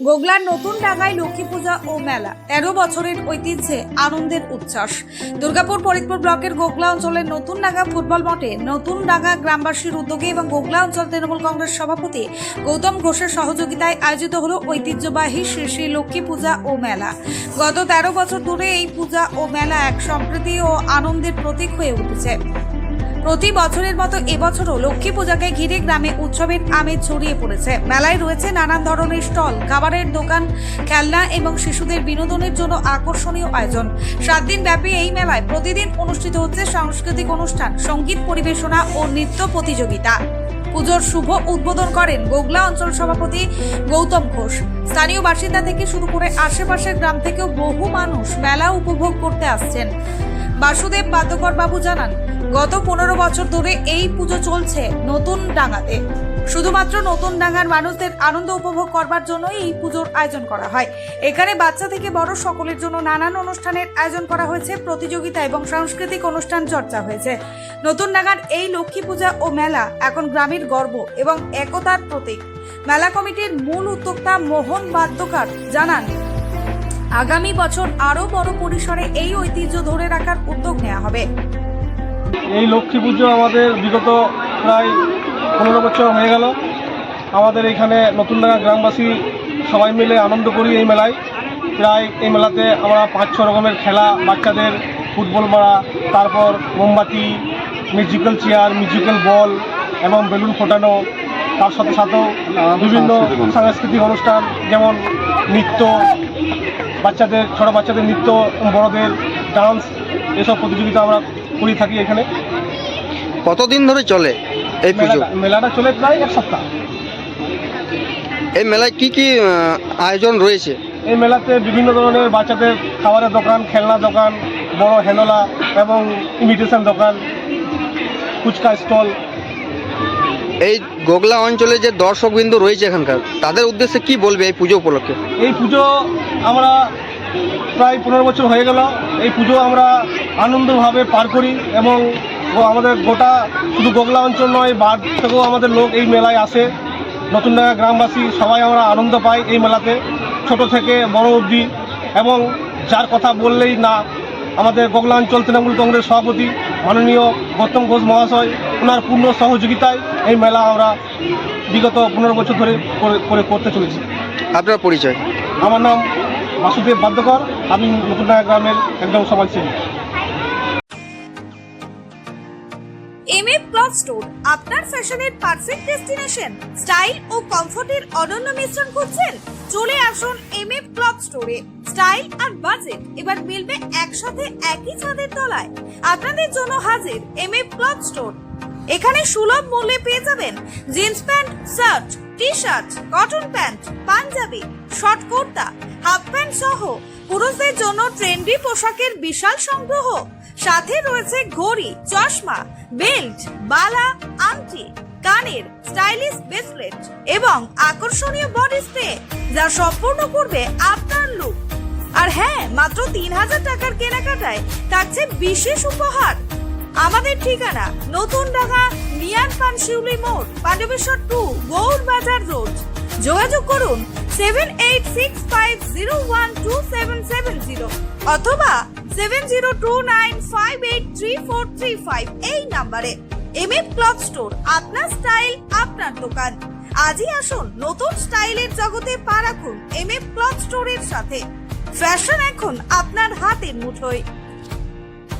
গোগলার নতুন ডাঙ্গায় লক্ষ্মী পূজা ও মেলা। তেরো বছরের ঐতিহ্যে আনন্দের উচ্ছ্বাস। দুর্গাপুর ফরিদপুর ব্লকের গোগলা অঞ্চলের নতুন ডাঙ্গা ফুটবল মঠে নতুন ডাঙ্গা গ্রামবাসীর উদ্যোগে এবং গোগলা অঞ্চল তৃণমূল কংগ্রেস সভাপতি গৌতম ঘোষের সহযোগিতায় আয়োজিত হলো ঐতিহ্যবাহী শ্রী শ্রী লক্ষ্মী পূজা ও মেলা। গত তেরো বছর ধরে এই পূজা ও মেলা এক সম্প্রীতি ও আনন্দের প্রতীক হয়ে উঠেছে। প্রতি বছরের মতো এবছরও লক্ষ্মী পূজাকে ঘিরে গ্রামে উৎসবের আমেজ ছড়িয়ে পড়েছে। মেলায় রয়েছে নানান ধরনের স্টল, খাবারের দোকান, খেলনা এবং শিশুদের বিনোদনের জন্য আকর্ষণীয় আয়োজন। সাত দিন ব্যাপী এই মেলায় প্রতিদিন অনুষ্ঠিত হচ্ছে সাংস্কৃতিক অনুষ্ঠান, সংগীত পরিবেশনা ও নৃত্য প্রতিযোগিতা। পুজোর শুভ উদ্বোধন করেন গোগলা অঞ্চল সভাপতি গৌতম ঘোষ। স্থানীয় বাসিন্দা থেকে শুরু করে আশেপাশের গ্রাম থেকেও বহু মানুষ মেলা উপভোগ করতে আসছেন। বাসুদেব বাদ্যকর বাবু জানান, গত পনেরো বছর ধরে এই পুজো চলছে নতুন ডাঙাতে। শুধুমাত্র নতুন ডাঙার মানুষদের আনন্দ উপভোগ করবার জন্যই এই পুজোর আয়োজন করা হয়। এখানে বাচ্চা থেকে বড় সকলের জন্য নানান অনুষ্ঠানের আয়োজন করা হয়েছে, প্রতিযোগিতা এবং সাংস্কৃতিক অনুষ্ঠান চর্চা হয়েছে। নতুন ডাঙার এই লক্ষ্মী পূজা ও মেলা এখন গ্রামের গর্ব এবং একতার প্রতীক। মেলা কমিটির মূল উদ্যোক্তা মোহন বাদ্যকার জানান আগামী বছর আরও বড় পরিসরে এই ঐতিহ্য ধরে রাখার উদ্যোগ নেওয়া হবে। এই লক্ষ্মী পুজো আমাদের বিগত প্রায় পনেরো বছর হয়ে গেল। আমাদের এখানে নতুনডাঙ্গা গ্রামবাসী সবাই মিলে আনন্দ করি এই মেলায়। প্রায় এই মেলাতে আমরা পাঁচ ছ রকমের খেলা বাচ্চাদের ফুটবল মারা তারপর মোমবাতি মিউজিক্যাল চেয়ার মিউজিক্যাল বল এবং বেলুন ফোটানো তার সাথে সাথেও বিভিন্ন সাংস্কৃতিক অনুষ্ঠান যেমন নৃত্য বাচ্চাদের ছোটো বাচ্চাদের নৃত্য বড়দের ডান্স এসব প্রতিযোগিতা আমরা করি থাকি এখানে। কতদিন ধরে চলে এই পুজো? মেলাটা চলে প্রায় এক সপ্তাহ। এই মেলায় কি কি আয়োজন রয়েছে? এই মেলাতে বিভিন্ন ধরনের বাচ্চাদের খাবারের দোকান খেলনা দোকান বড় হেনোলা এবং ইমিটেশন দোকান ফুচকা স্টল। এই গোগলা অঞ্চলে যে দর্শকবিন্দু রয়েছে এখানকার, তাদের উদ্দেশ্যে কি বলবে এই পুজো উপলক্ষে? এই পুজো আমরা প্রায় পনেরো বছর হয়ে গেল। এই পুজো আমরা আনন্দভাবে পার করি এবং আমাদের গোটা শুধু গোগলা অঞ্চল নয় বার থেকেও আমাদের লোক এই মেলায় আসে। নতুনডাঙ্গা গ্রামবাসী সবাই আমরা আনন্দ পাই এই মেলাতে, ছোট থেকে বড় অবধি। এবং যার কথা বললেই না আমাদের গোগলা অঞ্চল তৃণমূল কংগ্রেস সভাপতি মাননীয় গৌতম ঘোষ মহাশয় ওনার পূর্ণ সহযোগিতায় এই মেলা আমরা বিগত পনেরো বছর ধরে করে- করে করতে চলেছি। আপনার পরিচয়? আমার নাম বাসুদেব বাদ্যকর আমি নতুনডাঙ্গা গ্রামের একদম সমাজসেবী। এম এ স্টোর আপনার ফ্যাশনের পারফেক্ট ডেস্টিনেশন স্টাইল ও কমফোর্টের অনন্য মিশ্রণ খুঁজছেন? চলে আসুন এম এ ক্লথ স্টোরে স্টাইল আর বাজেট এবার মিলবে একসাথে একই ছাদের তলায়। আপনাদের জন্য হাজির এম এ ক্লথ স্টোর এখানে সুলভ মূল্যে পেয়ে যাবেন jeans pant shirt T shirt cotton pant panjabi short kurta half pant সহ পুরুষদের জন্য ট্রেন্ডি পোশাকের বিশাল সংগ্রহ। সাথে রয়েছে ঘড়ি, চশমা বেল্ট বালা, আংটি। কানের স্টাইলিশ ব্রেসলেট এবং আকর্ষণীয় বডি স্প্রে যা সম্পূর্ণ করবে আপনার লুক আর হ্যাঁ মাত্র তিন হাজার টাকার কেনাকাটায় থাকছে বিশেষ উপহার। আমাদের ঠিকানা নতুন ঢাকা নিয়ার পান শিউলি মোড়, পাণ্ডবেশ্বর টু গৌর বাজার রোড। যোগাযোগ করুন seven eight six five zero one two seven seven zero অথবা seven zero two nine five eight three four three five এই নাম্বারে। এম এফ ক্লথ স্টোর আপনার স্টাইল আপনার দোকান। আজই আসুন, নতুন স্টাইলের জগতে পা রাখুন এম এফ ক্লথ স্টোরের সাথে। ফ্যাশন এখন আপনার হাতের মুঠোয়।